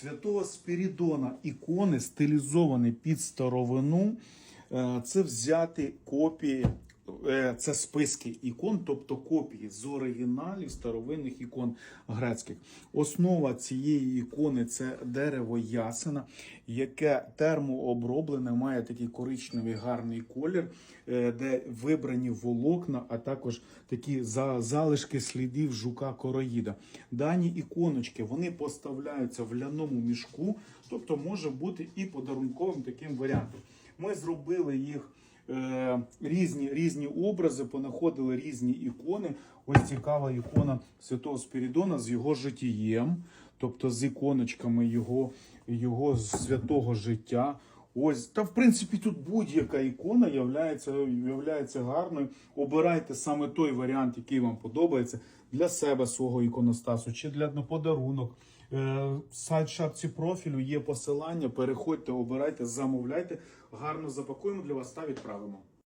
Святого Спірідона ікони стилізовані під старовину. Е, Це взяти копії, це списки ікон, тобто копії з оригіналів старовинних ікон грецьких. Основа цієї ікони це дерево ясена, яке термооброблене, має такий коричневий гарний колір, е, де вибрані волокна, а також такі залишки слідів жука короїда. Дані іконочки вони поставляються в ляному мішку, тобто може бути і подарунковим таким варіантом. Ми зробили їх е, різні, різні образи, понаходили різні ікони. Ось цікава ікона Святого Спірідона з його житієм, тобто з іконочками його, його святого життя. Ось, та в принципі тут будь-яка ікона являється, гарною. Обирайте саме той варіант, який вам подобається для себе свого іконостасу чи для на подарунок. Е, Сайт шапці профілю є посилання. Переходьте, обирайте, замовляйте. Гарно запакуємо для вас та відправимо.